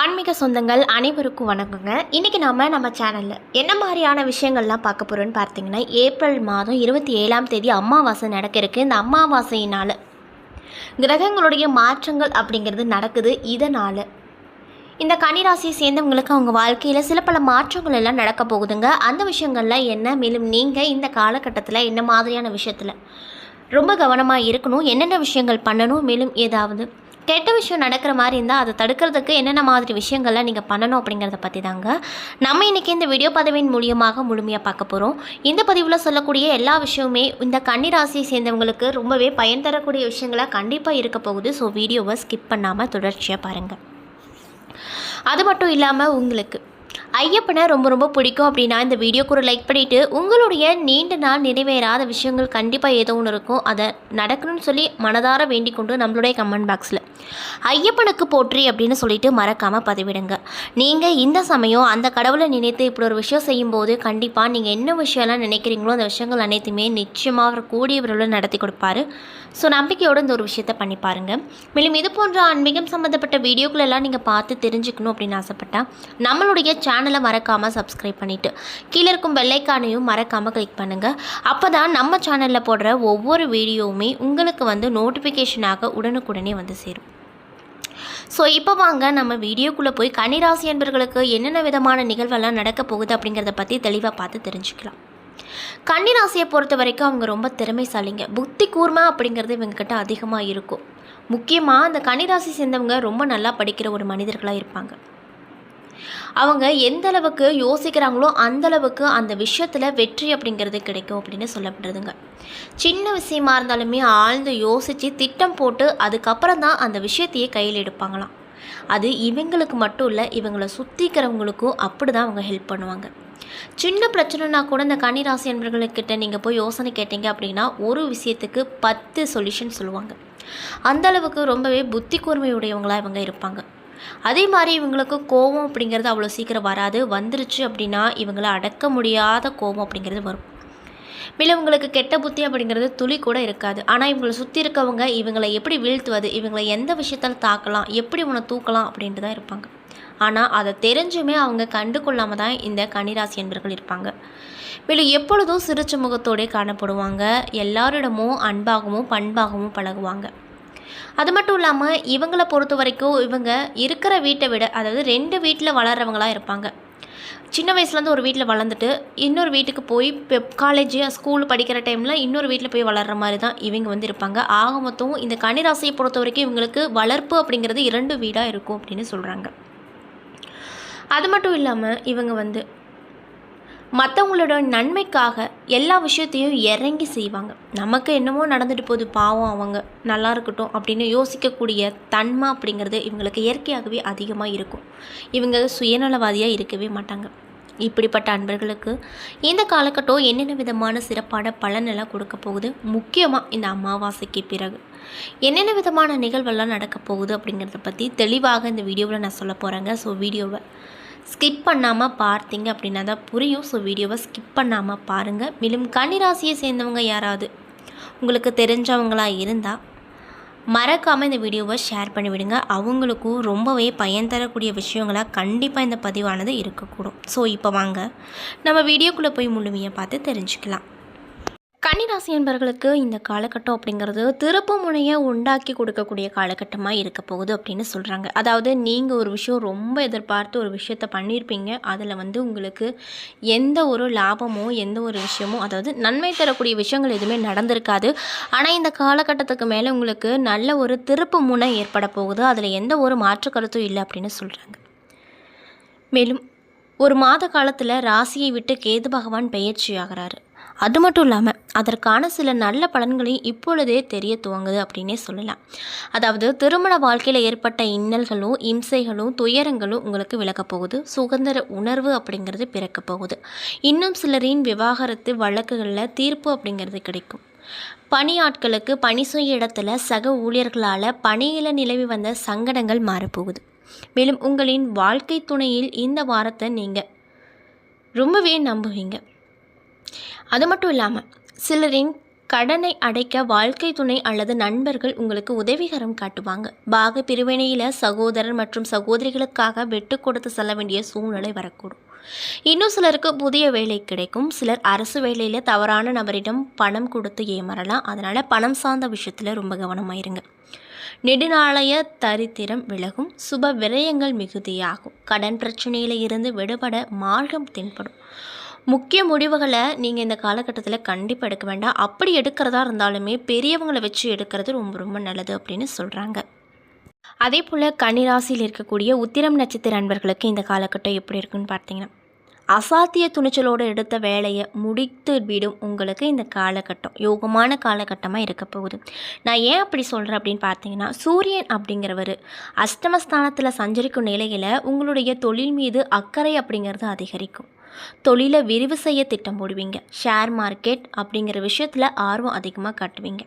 ஆன்மீக சொந்தங்கள் அனைவருக்கும் வணக்கங்க. இன்றைக்கி நாம் நம்ம சேனலில் என்ன மாதிரியான விஷயங்கள்லாம் பார்க்க போகிறோன்னு பார்த்தீங்கன்னா ஏப்ரல் மாதம் இருபத்தி ஏழாம் தேதி அமாவாசை நடக்க இந்த அமாவாசையினால் கிரகங்களுடைய மாற்றங்கள் அப்படிங்கிறது நடக்குது இதனால். இந்த கன்னிராசியை சேர்ந்தவங்களுக்கு அவங்க வாழ்க்கையில் சில பல மாற்றங்கள் எல்லாம் நடக்க போகுதுங்க. அந்த விஷயங்கள்லாம் என்ன மேலும் நீங்கள் இந்த காலகட்டத்தில் என்ன மாதிரியான விஷயத்தில் ரொம்ப கவனமாக இருக்கணும் என்னென்ன விஷயங்கள் பண்ணணும் மேலும் ஏதாவது கெட்ட விஷயம் நடக்கிற மாதிரி இருந்தால் அதை தடுக்கிறதுக்கு என்னென்ன மாதிரி விஷயங்கள்லாம் நீங்கள் பண்ணணும் அப்படிங்கிறத பற்றி தாங்க நம்ம இன்றைக்கி இந்த வீடியோ பதவியின் மூலியமாக முழுமையாக பார்க்க போகிறோம் இந்த பதிவில் சொல்லக்கூடிய எல்லா விஷயமுமே இந்த கன்னிராசியை சேர்ந்தவங்களுக்கு ரொம்பவே பயன் தரக்கூடிய விஷயங்களாக கண்டிப்பாக இருக்க போகுது. ஸோ வீடியோவை ஸ்கிப் பண்ணாமல் தொடர்ச்சியாக பாருங்கள் அது மட்டும் இல்லாமல் உங்களுக்கு ஐயப்பனை ரொம்ப ரொம்ப பிடிக்கும் அப்படின்னா இந்த வீடியோக்கு ஒரு லைக் பண்ணிவிட்டு உங்களுடைய நீண்ட நாள் நிறைவேறாத விஷயங்கள் கண்டிப்பாக ஏதோ ஒன்று இருக்கும். அதை நடக்கணும்னு சொல்லி மனதார வேண்டிக் கொண்டு நம்மளுடைய கமெண்ட் பாக்ஸில் ஐயப்பனுக்கு போற்றி அப்படின்னு சொல்லிட்டு மறக்காமல் பதிவிடுங்க. நீங்கள் இந்த சமயம் அந்த கடவுளை நினைத்து இப்படி ஒரு விஷயம் செய்யும்போது கண்டிப்பாக நீங்கள் என்ன விஷயம்லாம் நினைக்கிறீங்களோ அந்த விஷயங்கள் அனைத்துமே நிச்சயமாக அவர் கூடிய விரைவில் நடத்தி கொடுப்பாரு. ஸோ நம்பிக்கையோடு இந்த ஒரு விஷயத்தை பண்ணி பாருங்கள் மேலும் இது போன்ற ஆன்மீகம் சம்மந்தப்பட்ட வீடியோக்கள் எல்லாம் நீங்கள் பார்த்து தெரிஞ்சுக்கணும் அப்படின்னு ஆசைப்பட்டால் நம்மளுடைய சேனலை மறக்காமல் சப்ஸ்கிரைப் பண்ணிவிட்டு கீழே இருக்கும் வெள்ளைக்கானையும் மறக்காமல் கிளிக் பண்ணுங்கள் அப்போ தான் நம்ம சேனலில் போடுற ஒவ்வொரு வீடியோவுமே உங்களுக்கு வந்து நோட்டிஃபிகேஷனாக உடனுக்குடனே வந்து சேரும். ஸோ இப்போ வாங்க நம்ம வீடியோக்குள்ளே போய் கன்னிராசி என்பர்களுக்கு என்னென்ன விதமான நிகழ்வெல்லாம் நடக்க போகுது அப்படிங்கிறத பற்றி தெளிவாக பார்த்து தெரிஞ்சுக்கலாம். கன்னிராசியை பொறுத்த வரைக்கும் அவங்க ரொம்ப திறமைசாலிங்க. புத்தி கூர்மை அப்படிங்கிறது இவங்கக்கிட்ட அதிகமாக இருக்கும். முக்கியமாக அந்த கன்னிராசி சேர்ந்தவங்க ரொம்ப நல்லா படிக்கிற ஒரு மனிதர்களாக இருப்பாங்க. அவங்க எந்த அளவுக்கு யோசிக்கிறாங்களோ அந்த அளவுக்கு அந்த விஷயத்தில் வெற்றி அப்படிங்கிறது கிடைக்கும் அப்படின்னு சொல்லப்படுறதுங்க. சின்ன விஷயமா இருந்தாலுமே ஆழ்ந்து யோசித்து திட்டம் போட்டு அதுக்கப்புறம் தான் அந்த விஷயத்தையே கையில் எடுப்பாங்களாம். அது இவங்களுக்கு மட்டும் இல்லை இவங்களை சுற்றிக்கிறவங்களுக்கும் அப்படி தான் அவங்க ஹெல்ப் பண்ணுவாங்க. சின்ன பிரச்சனைனா கூட இந்த கன்னிராசி என்பவர்கள்கிட்ட நீங்கள் போய் யோசனை கேட்டீங்க அப்படின்னா ஒரு விஷயத்துக்கு பத்து சொல்யூஷன் சொல்லுவாங்க. அந்த அளவுக்கு ரொம்பவே புத்தி கூர்மையுடையவங்களாக இவங்க இருப்பாங்க. அதே மாதிரி இவங்களுக்கு கோபம் அப்படிங்கிறது அவ்வளோ சீக்கிரம் வராது. வந்துருச்சு அப்படின்னா இவங்களை அடக்க முடியாத கோபம் அப்படிங்கிறது வரும். மேலும் இவங்களுக்கு கெட்ட புத்தி அப்படிங்கிறது துளி கூட இருக்காது. ஆனால் இவங்களை சுற்றி இருக்கவங்க இவங்களை எப்படி வீழ்த்துவது இவங்களை எந்த விஷயத்தால் தாக்கலாம் எப்படி உன்னை தூக்கலாம் அப்படின்ட்டு தான் இருப்பாங்க. ஆனால் அதை தெரிஞ்சுமே அவங்க கண்டு கொள்ளாமல் தான் இந்த கன்னிராசி என்பர்கள் இருப்பாங்க. மேலும் எப்பொழுதும் சிரிச்ச முகத்தோடே காணப்படுவாங்க. எல்லாரிடமும் அன்பாகவும் பண்பாகவும் பழகுவாங்க. அது மட்டும் இல்லாமல் இவங்களை பொறுத்த வரைக்கும் இவங்க இருக்கிற வீட்டை விட அதாவது ரெண்டு வீட்டில் வளர்கிறவங்களாக இருப்பாங்க. சின்ன வயசுலேருந்து ஒரு வீட்டில் வளர்ந்துட்டு இன்னொரு வீட்டுக்கு போய் இப்போ காலேஜ் ஸ்கூல் படிக்கிற டைமில் இன்னொரு வீட்டில் போய் வளர்கிற மாதிரி தான் இவங்க வந்து இருப்பாங்க. ஆக மொத்தம் இந்த கனிராசியை பொறுத்த வரைக்கும் இவங்களுக்கு வளர்ப்பு அப்படிங்கிறது இரண்டு வீடாக இருக்கும் அப்படின்னு சொல்கிறாங்க அது மட்டும் இல்லாமல் இவங்க வந்து மற்றவங்களோட நன்மைக்காக எல்லா விஷயத்தையும் இறங்கி செய்வாங்க. நமக்கு என்னமோ நடந்துட்டு போகுது பாவம் அவங்க. நல்லா இருக்கட்டும் அப்படின்னு யோசிக்கக்கூடிய தன்மை அப்படிங்கிறது இவங்களுக்கு இயற்கையாகவே அதிகமாக இருக்கும். இவங்க சுயநலவாதியாக இருக்கவே மாட்டாங்க. இப்படிப்பட்ட அன்பர்களுக்கு இந்த காலகட்டம் என்னென்ன விதமான சிறப்பான பலனெல்லாம் கொடுக்க போகுது? முக்கியமாக இந்த அமாவாசைக்கு பிறகு. என்னென்ன விதமான நிகழ்வெல்லாம் நடக்க போகுது அப்படிங்கிறத பற்றி தெளிவாக இந்த வீடியோவில் நான் சொல்ல போகிறேங்க ஸோ வீடியோவை ஸ்கிப் பண்ணாமல் பார்த்தீங்க அப்படின்னா தான் புரியும். ஸோ வீடியோவை ஸ்கிப் பண்ணாமல் பாருங்கள் மேலும் கன்னிராசியை சேர்ந்தவங்க யாராவது உங்களுக்கு தெரிஞ்சவங்களாக இருந்தால் மறக்காமல் இந்த வீடியோவை ஷேர் பண்ணிவிடுங்க அவங்களுக்கும் ரொம்பவே பயன் தரக்கூடிய விஷயங்களாக கண்டிப்பாக இந்த பதிவானது இருக்கக்கூடும். ஸோ இப்போ வாங்க. நம்ம வீடியோக்குள்ளே போய் முழுமையாக பார்த்து தெரிஞ்சுக்கலாம். கன்னிராசி என்பவர்களுக்கு இந்த காலகட்டம் அப்படிங்கிறது திருப்பு முனையை உண்டாக்கி கொடுக்கக்கூடிய காலகட்டமாக இருக்க போகுது அப்படின்னு சொல்கிறாங்க அதாவது நீங்கள் ஒரு விஷயம் ரொம்ப எதிர்பார்த்து ஒரு விஷயத்த பண்ணியிருப்பீங்க. அதில் வந்து உங்களுக்கு எந்த ஒரு லாபமோ எந்த ஒரு விஷயமோ அதாவது நன்மை தரக்கூடிய விஷயங்கள் எதுவுமே நடந்திருக்காது. ஆனால் இந்த காலகட்டத்துக்கு மேலே உங்களுக்கு நல்ல ஒரு திருப்பு முனை ஏற்பட போகுது. அதில் எந்த ஒரு மாற்று கருத்தும் இல்லை அப்படின்னு சொல்கிறாங்க மேலும் ஒரு மாத காலத்தில் ராசியை விட்டு கேது பகவான் பெயர்ச்சி ஆகிறாரு. அது மட்டும் இல்லாமல் அதற்கான சில நல்ல பலன்களையும் இப்பொழுதே தெரிய துவங்குது அப்படின்னே சொல்லலாம். அதாவது திருமண வாழ்க்கையில் ஏற்பட்ட இன்னல்களும் இம்சைகளும் துயரங்களும் உங்களுக்கு விளக்கப் போகுது. சுதந்திர உணர்வு அப்படிங்கிறது பிறக்கப் போகுது. இன்னும் சிலரின் விவாகரத்து வழக்குகளில் தீர்ப்பு அப்படிங்கிறது கிடைக்கும். பணியாட்களுக்கு பணி செய்ய இடத்துல சக ஊழியர்களால் பணியில் நிலவி வந்த சங்கடங்கள் மாறப்போகுது மேலும் உங்களின் வாழ்க்கை துணையில் இந்த வாரத்தை நீங்கள் ரொம்பவே நம்புவீங்க. அது மட்டும் இல்லாமல் சிலரின் கடனை அடைக்க வாழ்க்கை துணை அல்லது நண்பர்கள் உங்களுக்கு உதவிகரம் காட்டுவாங்க. பாக பிரிவினையில் சகோதரர் மற்றும் சகோதரிகளுக்காக விட்டு கொடுத்து செல்ல வேண்டிய சூழ்நிலை வரக்கூடும். இன்னும் சிலருக்கு புதிய வேலை கிடைக்கும். சிலர் அரசு வேலையில் தவறான நபரிடம் பணம் கொடுத்து ஏமாறலாம். அதனால் பணம் சார்ந்த விஷயத்தில் ரொம்ப கவனமாயிருங்க. நெடுநாளைய தரித்திரம் விலகும். சுப விரயங்கள் மிகுதியாகும். கடன் பிரச்சனையில் இருந்து விடுபட மார்க்கம் தென்படும். முக்கிய முடிவுகளை நீங்கள் இந்த காலகட்டத்தில் கண்டிப்பாக எடுக்க வேண்டாம். அப்படி எடுக்கிறதா இருந்தாலுமே பெரியவங்களை வச்சு எடுக்கிறது ரொம்ப ரொம்ப நல்லது அப்படின்னு சொல்கிறாங்க அதே போல் கன்னிராசியில் இருக்கக்கூடிய உத்திரம் நட்சத்திர அன்பர்களுக்கு இந்த காலகட்டம் எப்படி இருக்குன்னு பார்த்தீங்கன்னா அசாத்திய துணிச்சலோடு எடுத்த வேலையை முடித்து விடும் உங்களுக்கு இந்த காலகட்டம் யோகமான காலகட்டமாக இருக்க போகுது. நான் ஏன் அப்படி சொல்கிறேன் அப்படின்னு பார்த்தீங்கன்னா சூரியன் அப்படிங்கிறவர் அஷ்டமஸ்தானத்தில் சஞ்சரிக்கும் நிலையில் உங்களுடைய தொழில் மீது அக்கறை அப்படிங்கிறது அதிகரிக்கும். தொழிலை விரிவு செய்ய திட்டம் போடுவீங்க. ஷேர் மார்க்கெட் அப்படிங்கிற விஷயத்தில் ஆர்வம் அதிகமாக காட்டுவீங்க.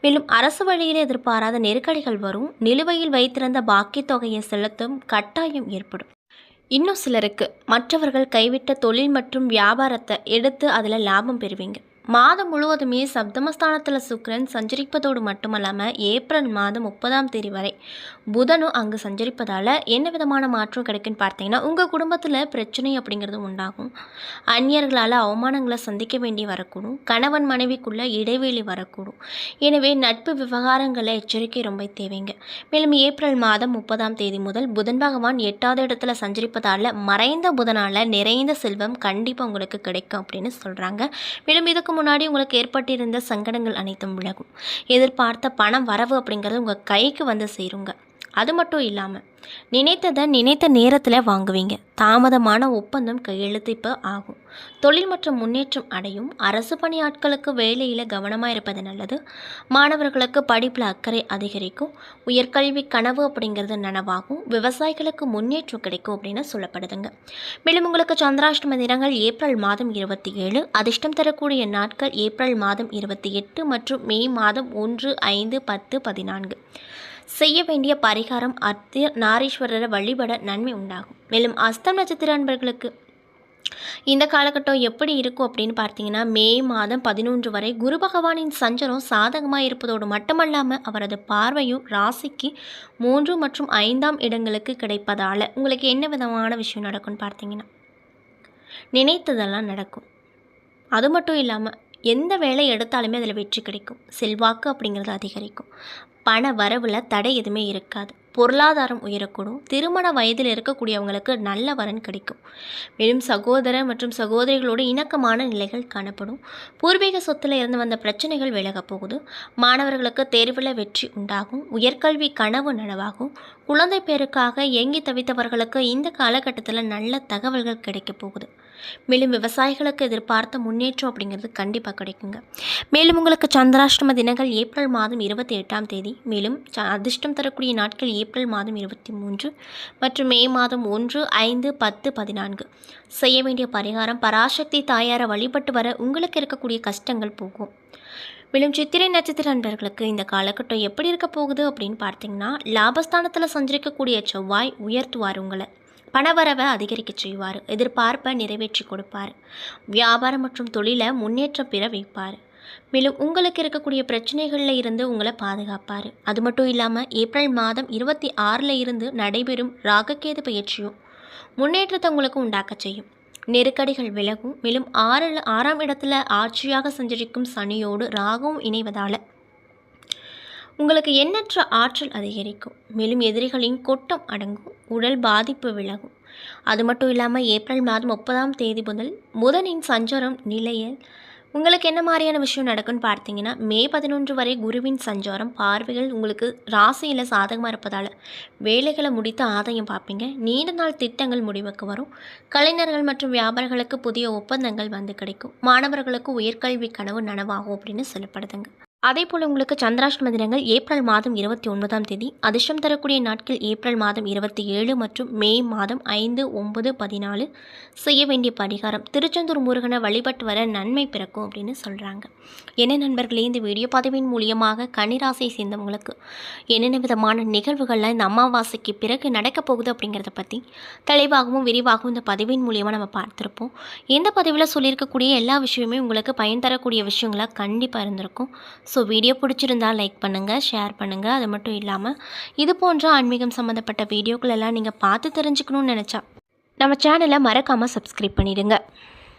மேலும் அரசு வழியில் எதிர்பாராத நெருக்கடிகள் வரும். நிலுவையில் வைத்திருந்த பாக்கி தொகையை செலுத்தும் கட்டாயம் ஏற்படும். இன்னும் சிலருக்கு மற்றவர்கள் கைவிட்ட தொழில் மற்றும் வியாபாரத்தை எடுத்து அதில் லாபம் பெறுவீங்க. மாதம் முழுவதுமே சப்தமஸ்தானத்தில் சுக்கிரன் சஞ்சரிப்பதோடு மட்டுமல்லாமல் ஏப்ரல் மாதம் முப்பதாம் தேதி வரை புதனும் அங்கு சஞ்சரிப்பதால் என்ன விதமான மாற்றம் கிடைக்குன்னு பார்த்தீங்கன்னா உங்கள் குடும்பத்தில் பிரச்சனை அப்படிங்கிறது உண்டாகும். அந்நியர்களால் அவமானங்களை சந்திக்க வேண்டி வரக்கூடும். கணவன் மனைவிக்குள்ள இடைவெளி வரக்கூடும். எனவே நட்பு விவகாரங்களை எச்சரிக்கை ரொம்ப தேவைங்க. மேலும் ஏப்ரல் மாதம் முப்பதாம் தேதி முதல் புதன் பகவான் எட்டாவது இடத்துல சஞ்சரிப்பதால் மறைந்த புதனால் நிறைந்த செல்வம் கண்டிப்பாக உங்களுக்கு கிடைக்கும் அப்படின்னு சொல்கிறாங்க மேலும் இதுக்கு முன்னாடி உங்களுக்கு ஏற்பட்டிருந்த சங்கடங்கள் அனைத்தும் விலகும். எதிர்பார்த்த பணம் வரவு அப்படிங்கிறது உங்கள் கைக்கு வந்து சேருங்க. அது மட்டும் இல்லாமல் நினைத்ததை நினைத்த நேரத்தில் வாங்குவீங்க. தாமதமான ஒப்பந்தம் கையெழுத்திப்பு ஆகும். தொழில் மற்றும் முன்னேற்றம் அடையும். அரசு பணி ஆட்களுக்கு வேலையில் கவனமாக இருப்பது நல்லது. மாணவர்களுக்கு படிப்பில் அக்கறை அதிகரிக்கும். உயர்கல்வி கனவு அப்படிங்கிறது நனவாகும். விவசாயிகளுக்கு முன்னேற்றம் கிடைக்கும் அப்படின்னு சொல்லப்படுதுங்க. மேலும் உங்களுக்கு சந்திராஷ்டம தினங்கள் ஏப்ரல் மாதம் இருபத்தி ஏழு அதிர்ஷ்டம் தரக்கூடிய நாட்கள் ஏப்ரல் மாதம் இருபத்தி எட்டு மற்றும் மே மாதம் ஒன்று ஐந்து பத்து பதினான்கு. செய்ய வேண்டிய பரிகாரம் அர்த்த நாரீஸ்வரரை வழிபட நன்மை உண்டாகும். மேலும் அஸ்தம் நட்சத்திர அன்பர்களுக்கு இந்த காலகட்டம் எப்படி இருக்கும் அப்படின்னு பார்த்தீங்கன்னா மே மாதம் பதினொன்று வரை குரு பகவானின் சஞ்சலம் சாதகமாக இருப்பதோடு மட்டுமல்லாமல் அவரது பார்வையும் ராசிக்கு மூன்று மற்றும் ஐந்தாம் இடங்களுக்கு கிடைப்பதால் உங்களுக்கு என்ன விதமான விஷயம் நடக்கும்னு பார்த்தீங்கன்னா நினைத்ததெல்லாம் நடக்கும். அது மட்டும் இல்லாமல் எந்த வேலை எடுத்தாலுமே அதில் வெற்றி கிடைக்கும். செல்வாக்கு அப்படிங்கிறது அதிகரிக்கும். பண வரவில் தடை எதுவுமே இருக்காது. பொருளாதாரம் உயரக்கூடும். திருமண வயதில் இருக்கக்கூடியவங்களுக்கு நல்ல வரன் கிடைக்கும். மேலும் சகோதர மற்றும் சகோதரிகளோடு இணக்கமான நிலைகள் காணப்படும். பூர்வீக சொத்தில் இருந்து வந்த பிரச்சனைகள் விலகப் போகுது. மாணவர்களுக்கு தேர்வில் வெற்றி உண்டாகும். உயர்கல்வி கனவு நனவாகும். குழந்தை பேருக்காக ஏங்கி தவித்தவர்களுக்கு இந்த காலகட்டத்தில் நல்ல தகவல்கள் கிடைக்கப் போகுது. மேலும் விவசாயிகளுக்கு எதிர்பார்த்த முன்னேற்றம் அப்படிங்கிறது கண்டிப்பாக கிடைக்குங்க. மேலும் உங்களுக்கு சந்திராஷ்டம தினங்கள் ஏப்ரல் மாதம் இருபத்தி எட்டாம் தேதி மேலும் ச- அதிர்ஷ்டம் தரக்கூடிய நாட்கள் ஏப்ரல் மாதம் இருபத்தி மூன்று மற்றும் மே மாதம் ஒன்று ஐந்து பத்து பதினான்கு. செய்ய வேண்டிய பரிகாரம் பராசக்தி தாயாரை வழிபட்டு வர உங்களுக்கு இருக்கக்கூடிய கஷ்டங்கள் போகும். மேலும் சித்திரை நட்சத்திர நண்பர்களுக்கு இந்த காலகட்டம் எப்படி இருக்க போகுது அப்படின்னு பார்த்தீங்கன்னா லாபஸ்தானத்தில் சஞ்சரிக்கக்கூடிய செவ்வாய் உயர்த்துவார் உங்களை. பணவரவை அதிகரிக்க செய்வார் எதிர்பார்ப்பை நிறைவேற்றி கொடுப்பார் வியாபாரம் மற்றும் தொழிலை முன்னேற்றம் பெற வைப்பார். மேலும் உங்களுக்கு இருக்கக்கூடிய பிரச்சனைகளில் இருந்து உங்களை பாதுகாப்பார். அது மட்டும் இல்லாமல் ஏப்ரல் மாதம் இருபத்தி ஆறில் இருந்து நடைபெறும் ராககேது பயிற்சியும் முன்னேற்றத்தை உங்களுக்கு உண்டாக்க செய்யும். நெருக்கடிகள் விலகும். மேலும் ஆறு ஆறாம் இடத்துல ஆட்சியாக சஞ்சரிக்கும் சனியோடு ராகுவும் இணைவதால் உங்களுக்கு எண்ணற்ற ஆற்றல் அதிகரிக்கும். மேலும் எதிரிகளின் கொட்டம் அடங்கும். உடல் பாதிப்பு விலகும். அது மட்டும் இல்லாமல் ஏப்ரல் மாதம் முப்பதாம் தேதி முதல் புதனின் சஞ்சாரம் நிலையில். உங்களுக்கு என்ன மாதிரியான விஷயம் நடக்குன்னு பார்த்தீங்கன்னா மே பதினொன்று வரை குருவின் சஞ்சாரம். பார்வைகள் உங்களுக்கு ராசியில் சாதகமாக இருப்பதால் வேலைகளை முடித்து ஆதாயம் பார்ப்பீங்க. நீண்ட நாள் திட்டங்கள் முடிவுக்கு வரும். கலைஞர்கள் மற்றும் வியாபாரிகளுக்கு புதிய ஒப்பந்தங்கள் வந்து கிடைக்கும். மாணவர்களுக்கு உயர்கல்வி கனவு நனவாகும் அப்படின்னு சொல்லப்படுதுங்க. அதே போல் உங்களுக்கு சந்திராஷ்டம தினங்கள் ஏப்ரல் மாதம் இருபத்தி ஒன்பதாம் தேதி அதிர்ஷ்டம் தரக்கூடிய நாட்கள் ஏப்ரல் மாதம் இருபத்தி ஏழு மற்றும் மே மாதம் ஐந்து ஒன்பது பதினாலு செய்ய வேண்டிய பரிகாரம். திருச்செந்தூர் முருகனை வழிபட்டு வர நன்மை பிறக்கும் அப்படின்னு சொல்கிறாங்க என்ன நண்பர்களே இந்த வீடியோ பதிவின் மூலியமாக கன்னிராசியை சேர்ந்தவங்களுக்கு என்னென்ன விதமான நிகழ்வுகள்லாம் இந்த அமாவாசைக்கு பிறகு நடக்கப் போகுது அப்படிங்கிறத பற்றி தெளிவாகவும் விரிவாகவும் இந்த பதிவின் மூலியமாக நம்ம பார்த்துருப்போம். இந்த பதிவில் சொல்லியிருக்கக்கூடிய எல்லா விஷயமே உங்களுக்கு பயன் தரக்கூடிய விஷயங்களாக கண்டிப்பாக இருந்திருக்கும். ஸோ வீடியோ பிடிச்சிருந்தா லைக் பண்ணுங்கள் ஷேர் பண்ணுங்கள் அது மட்டும் இல்லாமல் இது போன்ற ஆன்மீகம் சம்மந்தப்பட்ட வீடியோக்களெல்லாம் நீங்கள் பார்த்து தெரிஞ்சுக்கணும்னு நினச்சா நம்ம சேனலை மறக்காமல் சப்ஸ்கிரைப் பண்ணிடுங்க.